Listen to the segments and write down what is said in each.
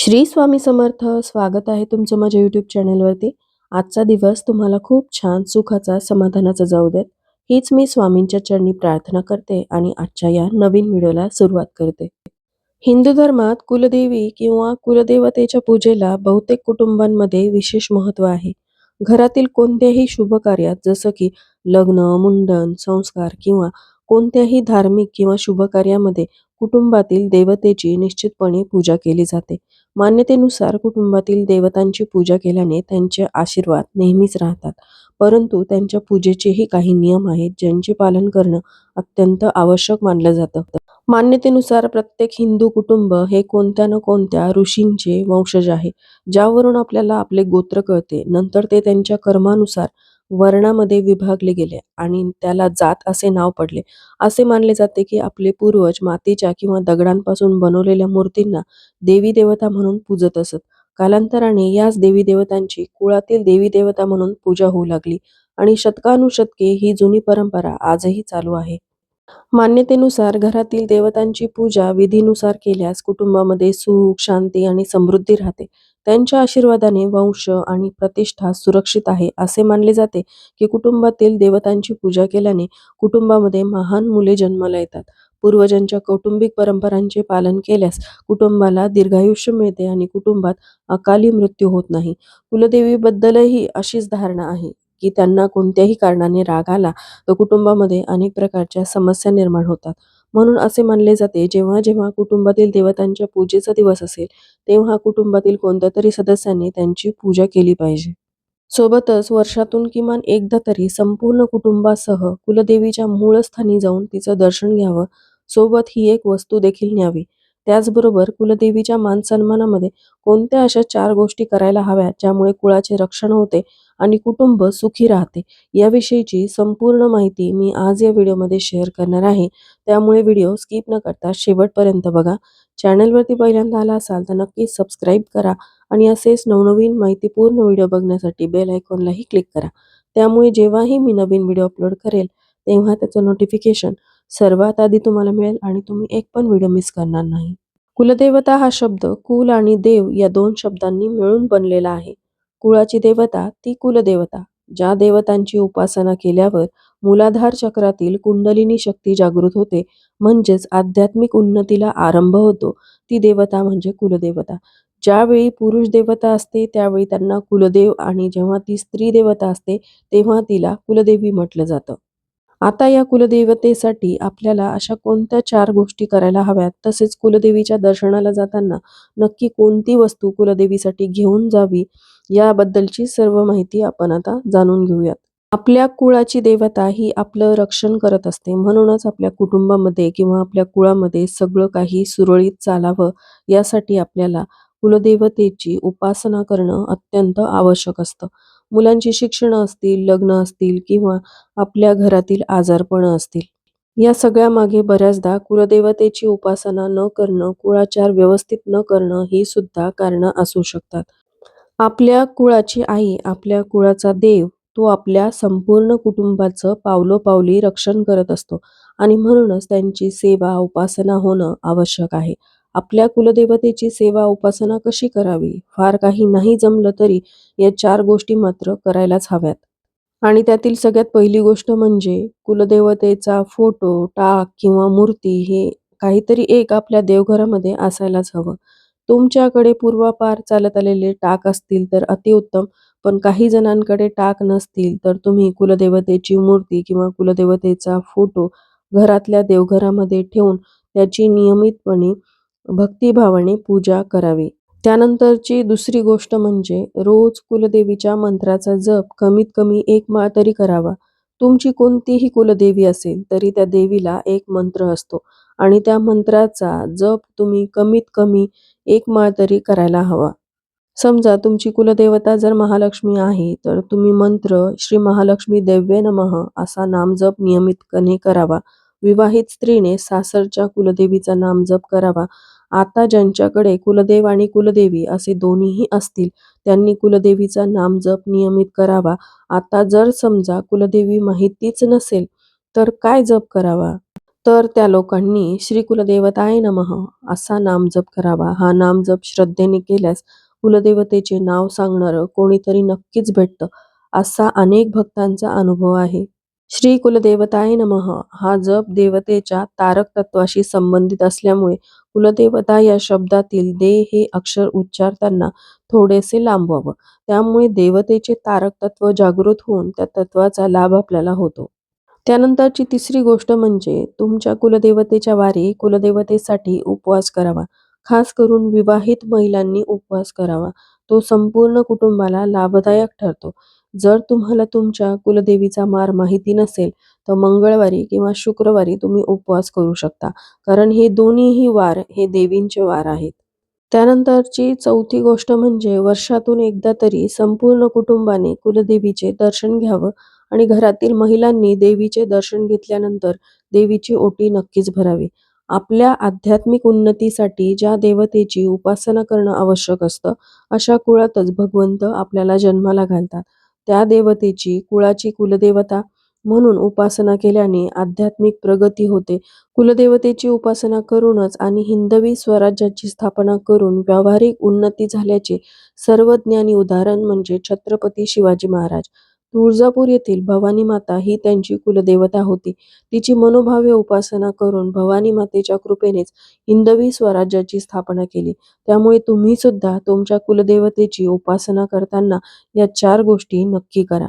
श्री स्वामी समर्थ स्वागत आहे तुमचं माझ्या यूट्यूब चॅनलवरती आजचा दिवस तुम्हाला खूप छान सुखाचा समाधानाचा जाऊ देत. हीच मी स्वामींच्या चरणी प्रार्थना करते आणि आजच्या या नवीन व्हिडिओला सुरुवात करते. हिंदू धर्मात कुलदेवी किंवा कुलदेवतेच्या पूजेला बहुतेक कुटुंबांमध्ये विशेष महत्त्व आहे. घरातील कोणत्याही शुभ कार्यात जसं की लग्न मुंडन संस्कार किंवा कोणत्याही धार्मिक किंवा शुभकार्यामध्ये कुटुंबातील देवतेची निश्चितपणे पूजा केली जाते. मान्यतेनुसार कुटुंबातील देवतांची पूजा केल्याने त्यांचे आशीर्वाद नेहमीच राहतात. परंतु त्यांच्या पूजेचेही काही नियम आहेत ज्यांचे पालन करणं अत्यंत आवश्यक मानलं जातं. मान्यतेनुसार प्रत्येक हिंदू कुटुंब हे कोणत्या ना कोणत्या ऋषींचे वंशज आहे ज्यावरून आपल्याला आपले गोत्र कळते. नंतर ते त्यांच्या कर्मानुसार वर्णामध्ये विभागले गेले आणि त्याला जात असे नाव पडले. असे मानले जाते की आपले पूर्वज मातीच्या किंवा दगडांपासून बनवलेल्या मूर्तींना देवी देवता म्हणून पूजत असत. कालांतराने याच देवी देवतांची कुळातील देवी देवता म्हणून पूजा होऊ लागली आणि शतकानुशतके ही जुनी परंपरा आजही चालू आहे. मान्यतेनुसार घरातील देवतांची पूजा विधीनुसार केल्यास कुटुंबामध्ये सुख शांती आणि समृद्धी राहते. त्यांच्या आशीर्वादाने वंश आणि प्रतिष्ठा सुरक्षित आहे असे मानले जाते की कुटुंबातील देवतांची पूजा केल्याने कुटुंबामध्ये महान मुले जन्माला येतात पूर्वजांच्या कौटुंबिक परंपरांचे पालन केल्यास कुटुंबाला दीर्घायुष्य मिळते आणि कुटुंबात अकाली मृत्यू होत नाही. कुलदेवीबद्दलही अशीच धारणा आहे की त्यांना कोणत्याही कारणाने राग आला तर कुटुंबामध्ये अनेक प्रकारच्या समस्या निर्माण होतात. म्हणून असे मानले जाते जेव्हा जेव्हा कुटुंबातील देवतांच्या पूजेचा दिवस असेल तेव्हा कुटुंबातील कोणत्या तरी सदस्यांनी त्यांची पूजा केली पाहिजे. सोबतच वर्षातून किमान एकदा तरी संपूर्ण कुटुंबासह कुलदेवीच्या मूळ स्थानी जाऊन तिचं दर्शन घ्यावं. सोबत ही एक वस्तू देखील न्यावी. त्याचबरोबर कुलदेवीच्या मान सन्मानामध्ये कोणत्या अशा चार गोष्टी करायला हव्या ज्यामुळे कुळाचे रक्षण होते आणि कुटुंब सुखी राहते? याविषयीची संपूर्ण माहिती मी आज या व्हिडिओमध्ये शेअर करणार आहे. त्यामुळे व्हिडिओ स्किप न करता शेवटपर्यंत बघा. चॅनलवरती पहिल्यांदा आला असाल तर नक्कीच सबस्क्राईब करा आणि असेच नवनवीन माहितीपूर्ण व्हिडिओ बघण्यासाठी बेल आयकॉनलाही क्लिक करा. त्यामुळे जेव्हाही मी नवीन व्हिडिओ अपलोड करेल तेव्हा त्याचं नोटिफिकेशन सर्वात आधी तुम्हाला मिळेल आणि तुम्ही एक पण व्हिडिओ मिस करणार नाही. कुलदेवता हा शब्द कुल आणि देव या दोन शब्दांनी मिळून बनलेला आहे. कुळाची देवता ती कुलदेवता ज्या देवतांची उपासना केल्यावर मूलाधार चक्रातील कुंडलिनी शक्ती जागृत होते म्हणजेच आध्यात्मिक उन्नतीला आरंभ होतो ती देवता म्हणजे कुलदेवता. ज्यावेळी पुरुष देवता असते त्यावेळी त्यांना कुलदेव आणि जेव्हा ती स्त्री देवता असते तेव्हा तिला कुलदेवी म्हटलं जातं. आता या कुलदेवतेसाठी आपल्याला अशा कोणत्या चार गोष्टी करायला हव्यात? तसेच कुलदेवीच्या दर्शनाला जाताना नक्की कोणती वस्तू कुलदेवीसाठी घेऊन जावी? याबद्दलची सर्व माहिती आपण आता जाणून घेऊयात. आपल्या कुळाची देवता ही आपलं रक्षण करत असते. म्हणूनच आपल्या कुटुंबामध्ये किंवा आपल्या कुळामध्ये सगळं काही सुरळीत चालावं यासाठी आपल्याला कुलदेवतेची उपासना करणं अत्यंत आवश्यक असतं. मुलांची शिक्षणं असतील लग्न असतील किंवा आपल्या घरातील आजारपण असतील. या सगळ्या मागे बऱ्याचदा कुलदेवतेची उपासना न करणं कुळाचार व्यवस्थित न करणं ही सुद्धा कारणं असू शकतात. आपल्या कुळाची आई आपल्या कुळाचा देव तो आपल्या संपूर्ण कुटुंबाचं पावलोपावली रक्षण करत असतो आणि म्हणूनच त्यांची सेवा उपासना होणं आवश्यक आहे. आपल्या कुलदेवतेची सेवा उपासना कशी करावी? फार काही नाही जमलं तरी या चार गोष्टी मात्र करायलाच हव्यात. आणि त्यातील सगळ्यात पहिली गोष्ट म्हणजे कुलदेवतेचा फोटो टाक किंवा मूर्ती हे काहीतरी एक आपल्या देवघरामध्ये असायलाच हवं. तुमच्याकडे पूर्वापार चालत आलेले टाक असतील तर अतिउत्तम पण काही जणांकडे टाक नसतील तर तुम्ही कुलदेवतेची मूर्ती किंवा कुलदेवतेचा फोटो घरातल्या देवघरामध्ये ठेवून त्याची नियमितपणे भक्तिभावाने पूजा करावी. त्यानंतरची दुसरी गोष्ट म्हणजे रोज कुलदेवीच्या मंत्राचा जप कमीत कमी एक माळ तरी करावा. तुमची कोणतीही कुलदेवी असेल तरी त्या देवीला एक मंत्र असतो आणि त्या मंत्राचा जप तुम्ही कमीत कमी एक माळ तरी करायला हवा. समजा तुमची कुलदेवता जर महालक्ष्मी आहे तर तुम्ही मंत्र श्री महालक्ष्मी देव्य नमः असा नामजप नियमितपणे करावा. विवाहित स्त्रीने सासरच्या कुलदेवीचा नामजप करावा. आता ज्यांच्याकडे कुलदेव आणि कुलदेवी असे दोन्हीही असतील त्यांनी कुलदेवीचा नामजप नियमित करावा. आता जर समजा कुलदेवी माहितीच नसेल तर काय जप करावा? तर त्या लोकांनी श्री कुलदेवताय नमः असा नामजप करावा. हा नामजप श्रद्धेने केल्यास कुलदेवतेचे नाव सांगणारं कोणीतरी नक्कीच भेटतं असा अनेक भक्तांचा अनुभव आहे. श्री कुलदेवताय नमः. हा जप देवतेच्या तारक तत्वाशी संबंधित असल्यामुळे कुलदेवता या शब्दातील दे हे अक्षर उच्चारताना थोडेसे लांबवावं. त्यामुळे देवतेचे तारक तत्व जागृत होऊन त्या तत्वाचा लाभ आपल्याला होतो. त्यानंतरची तिसरी गोष्ट म्हणजे तुमच्या कुलदेवतेच्या वारी कुलदेवतेसाठी उपवास करावा. खास करून विवाहित महिलांनी उपवास करावा. तो संपूर्ण कुटुंबाला लाभदायक ठरतो. जर तुम्हाला तुमच्या कुलदेवीचा मार माहिती नसेल तर मंगळवारी किंवा शुक्रवारी तुम्ही उपवास करू शकता. कारण हे दोन्हीही वार हे देवींचे वार आहेत. त्यानंतरची चौथी गोष्ट म्हणजे वर्षातून एकदा तरी संपूर्ण कुटुंबाने कुलदेवीचे दर्शन घ्यावं आणि घरातील महिलांनी देवीचे दर्शन घेतल्यानंतर देवीची ओटी नक्कीच भरावी. आपल्या आध्यात्मिक उन्नतीसाठी ज्या देवतेची उपासना करणं आवश्यक असतं अशा कुळातच भगवंत आपल्याला जन्माला घालतात. त्या देवतेची कुळाची कुलदेवता म्हणून उपासना केल्याने आध्यात्मिक प्रगती होते. कुलदेवतेची उपासना करूनच आणि हिंदवी स्वराज्याची स्थापना करून व्यावहारिक उन्नती झाल्याचे सर्वज्ञानी उदाहरण म्हणजे छत्रपती शिवाजी महाराज. तुळजापूर येथील भवानी माता ही त्यांची कुलदेवता होती. तिची मनोभावे उपासना करून भवानी मातेच्या कृपेनेच हिंदवी स्वराज्याची स्थापना केली. त्यामुळे तुम्ही सुद्धा तुमच्या कुलदेवतेची उपासना करताना या चार गोष्टी नक्की करा.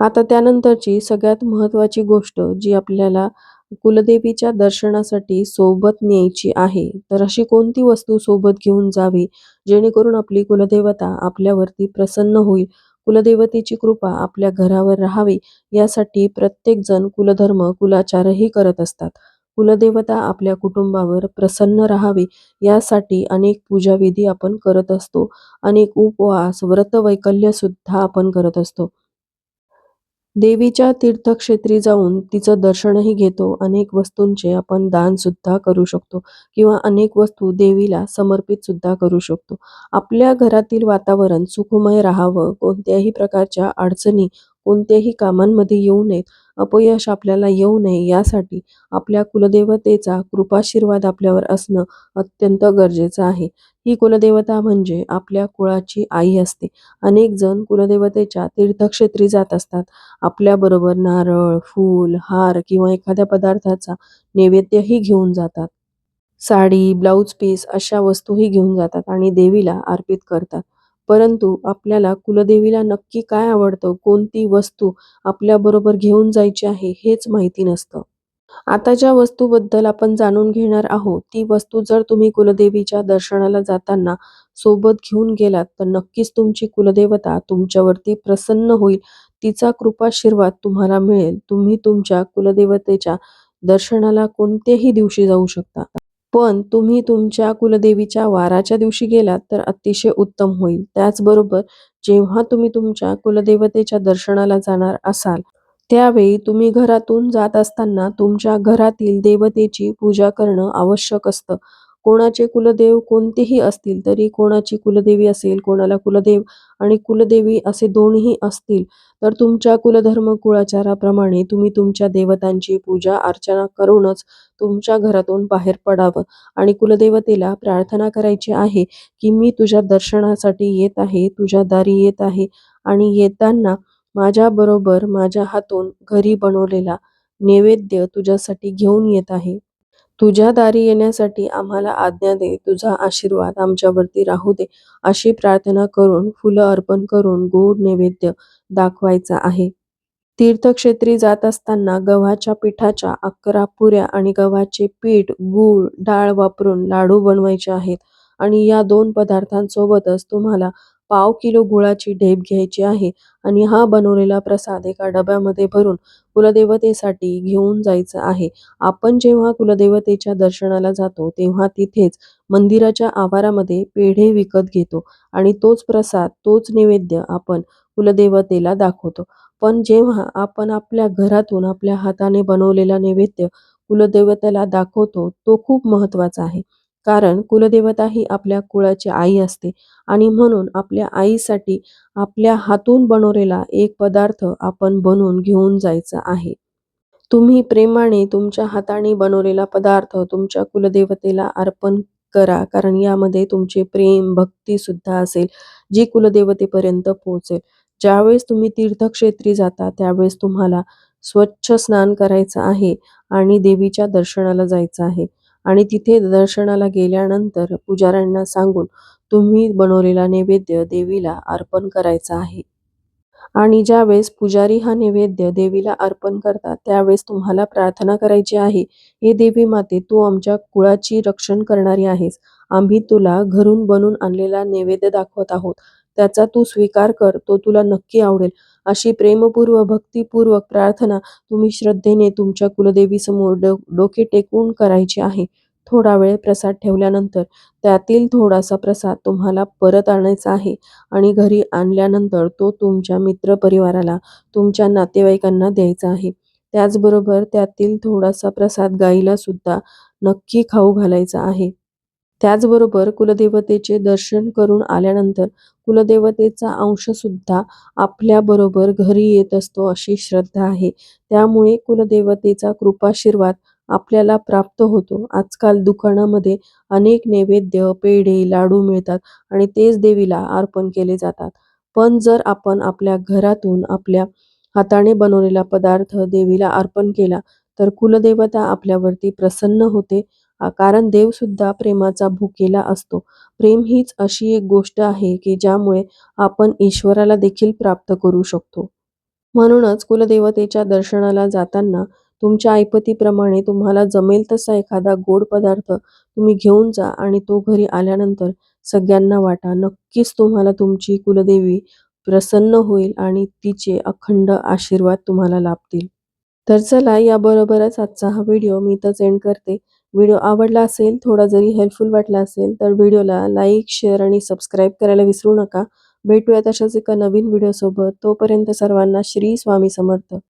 आता त्यानंतरची सगळ्यात महत्त्वाची गोष्ट जी आपल्याला कुलदेवीच्या दर्शनासाठी सोबत न्यायची आहे तर अशी कोणती वस्तू सोबत घेऊन जावी जेणेकरून आपली कुलदेवता आपल्यावरती प्रसन्न होईल? कुलदेवतेची कृपा आपल्या घरावर राहावी यासाठी प्रत्येक जण कुलधर्म कुलाचारही करत असतात. कुलदेवता आपल्या कुटुंबावर प्रसन्न राहावी यासाठी अनेक पूजाविधी आपण करत असतो. अनेक उपवास व्रत वैकल्य सुद्धा आपण करत असतो. देवीच्या तीर्थक्षेत्री जाऊन तिचं दर्शनही घेतो. अनेक वस्तूंचे आपण दान सुद्धा करू शकतो किंवा अनेक वस्तू देवीला समर्पित सुद्धा करू शकतो. आपल्या घरातील वातावरण सुखमय राहावं. कोणत्याही प्रकारच्या अडचणी कोणत्याही कामांमध्ये येऊ नयेत. अपयश आपल्याला येऊ नये यासाठी आपल्या कुलदेवतेचा कृपाशीर्वाद आपल्यावर असणं अत्यंत गरजेचं आहे. ही कुलदेवता म्हणजे आपल्या कुळाची आई असते. अनेक जण कुलदेवतेच्या तीर्थक्षेत्री जात असतात. आपल्याबरोबर नारळ फूल हार किंवा एखाद्या पदार्थाचा नैवेद्यही घेऊन जातात. साडी ब्लाऊज पीस अशा वस्तूही घेऊन जातात आणि देवीला अर्पित करतात. परंतु आपल्याला कुलदेवीला नक्की काय आवडतं? कोणती वस्तू आपल्याबरोबर घेऊन जायची आहे हेच माहिती नसतं. आता ज्या वस्तूबद्दल आपण जाणून घेणार आहोत ती वस्तू जर तुम्ही कुलदेवीच्या दर्शनाला जाताना सोबत घेऊन गेलात तर नक्कीच तुमची कुलदेवता तुमच्यावरती प्रसन्न होईल. तिचा कृपाशीर्वाद तुम्हाला मिळेल. तुम्ही तुमच्या कुलदेवतेच्या दर्शनाला कोणत्याही दिवशी जाऊ शकता. पण तुम्ही तुमच्या कुलदेवीच्या वाराच्या दिवशी गेलात तर अतिशय उत्तम होईल. त्याचबरोबर जेव्हा तुम्ही तुमच्या कुलदेवतेच्या दर्शनाला जाणार असाल त्यावेळी तुम्ही घरातून जात असताना तुमच्या घरातील देवतेची पूजा करणं आवश्यक असतं. कोणाचे कुलदेव कोणतेही असतील तरी कोणाची कुलदेवी असेल कोणाला कुलदेव आणि कुलदेवी असे दोनही असतील तर तुमच्या कुलधर्म कुळाचाराप्रमाणे तुम्ही तुमच्या देवतांची पूजा अर्चना करूनच तुमच्या घरातून बाहेर पडावं आणि कुलदेवतेला प्रार्थना करायची आहे की मी तुझ्या दर्शनासाठी येत आहे तुझ्या दारी येत आहे आणि येताना माझ्याबरोबर माझ्या हातून घरी बनवलेला नैवेद्य तुझ्यासाठी घेऊन येत आहे. तुझ्या दारी येण्यासाठी आम्हाला आज्ञा दे तुझा आशीर्वाद आमच्यावरती राहू दे अशी प्रार्थना करून फुलं अर्पण करून गोड नैवेद्य दाखवायचा आहे. तीर्थक्षेत्री जात असताना गव्हाच्या पिठाच्या अकरा पुऱ्या आणि गव्हाचे पीठ गूळ डाळ वापरून लाडू बनवायचे आहेत. आणि या दोन पदार्थांसोबतच तुम्हाला पाव किलो गुळाची ढेप घ्यायची आहे आणि हा बनवलेला प्रसाद एका डब्यामध्ये भरून कुलदेवतेसाठी घेऊन जायचं आहे. आपण जेव्हा कुलदेवतेच्या दर्शनाला जातो तेव्हा तिथेच मंदिराच्या आवारामध्ये पेढे विकत घेतो आणि तोच प्रसाद तोच नैवेद्य आपण कुलदेवतेला दाखवतो. पण जेव्हा आपण आपल्या घरातून आपल्या हाताने बनवलेला नैवेद्य कुलदेवतेला दाखवतो तो खूप महत्त्वाचा आहे. कारण कुलदेवता ही आपल्या कुळाची आई असते आणि म्हणून आपल्या आईसाठी आपल्या हातून बनवलेला एक पदार्थ आपण बनवून घेऊन जायचा आहे. तुम्ही प्रेमाने तुमच्या हाताने बनवलेला पदार्थ तुमच्या कुलदेवतेला अर्पण करा कारण यामध्ये तुमचे प्रेम भक्ती सुद्धा असेल जी कुलदेवतेपर्यंत पोहोचेल. ज्यावेळेस तुम्ही तीर्थक्षेत्री जाता त्यावेळेस तुम्हाला स्वच्छ स्नान करायचं आहे आणि देवीच्या दर्शनाला जायचं आहे. आणि तिथे दर्शनाला गेल्यानंतर पुजाऱ्यांना सांगून तुम्ही बनवलेला नैवेद्य देवीला अर्पण करायचा आहे. आणि ज्यावेळेस पुजारी हा नैवेद्य देवीला अर्पण करतात त्यावेळेस तुम्हाला प्रार्थना करायची आहे हे देवी माते तू आमच्या कुळाची रक्षण करणारी आहेस. आम्ही तुला घरून बनवून आणलेला नैवेद्य दाखवत आहोत. त्याचा तू स्वीकार कर तो तुला नक्की आवडेल. अशी प्रेमपूर्व भक्तिपूर्वक प्रार्थना तुम्ही श्रद्धेने तुमच्या कुलदेवीसमोर डो डोके टेकवून करायची आहे. थोडा वेळ प्रसाद ठेवल्यानंतर त्यातील थोडासा प्रसाद तुम्हाला परत आणायचा आहे आणि घरी आणल्यानंतर तो तुमच्या मित्रपरिवाराला तुमच्या नातेवाईकांना द्यायचा आहे. त्याचबरोबर त्यातील थोडासा प्रसाद गाईला सुद्धा नक्की खाऊ घालायचा आहे. त्याचबरोबर कुलदेवतेचे दर्शन करून आल्यानंतर कुलदेवतेचा अंश सुद्धा आपल्याबरोबर घरी येत असतो अशी श्रद्धा आहे. त्यामुळे कुलदेवतेचा कृपाशीर्वाद आपल्याला प्राप्त होतो. आजकाल दुकानामध्ये अनेक नैवेद्य पेढे लाडू मिळतात आणि तेच देवीला अर्पण केले जातात. पण जर आपण आपल्या घरातून आपल्या हाताने बनवलेला पदार्थ देवीला अर्पण केला तर कुलदेवता आपल्यावरती प्रसन्न होते कारण देव सुद्धा प्रेमाचा भुकेला असतो. प्रेम हीच अशी एक गोष्ट आहे की ज्यामुळे आपण ईश्वराला देखील प्राप्त करू शकतो. म्हणूनच कुलदेवतेच्या दर्शनाला जाताना तुमच्या ऐपतीप्रमाणे तुम्हाला जमेल तसा एखादा गोड पदार्थ तुम्ही घेऊन जा आणि तो घरी आल्यानंतर सगळ्यांना वाटा. नक्कीच तुम्हाला तुमची कुलदेवी प्रसन्न होईल आणि तिचे अखंड आशीर्वाद तुम्हाला लाभतील. तर चला याबरोबरच आजचा हा व्हिडिओ मी इथंच एंड करते. व्हिडिओ आवडला असेल थोडा जरी हेल्पफुल वाटला असेल तर व्हिडिओला लाईक शेअर आणि सबस्क्राईब करायला विसरू नका. भेटूयात तशाच एका नवीन व्हिडिओसोबत तोपर्यंत सर्वांना श्री स्वामी समर्थ.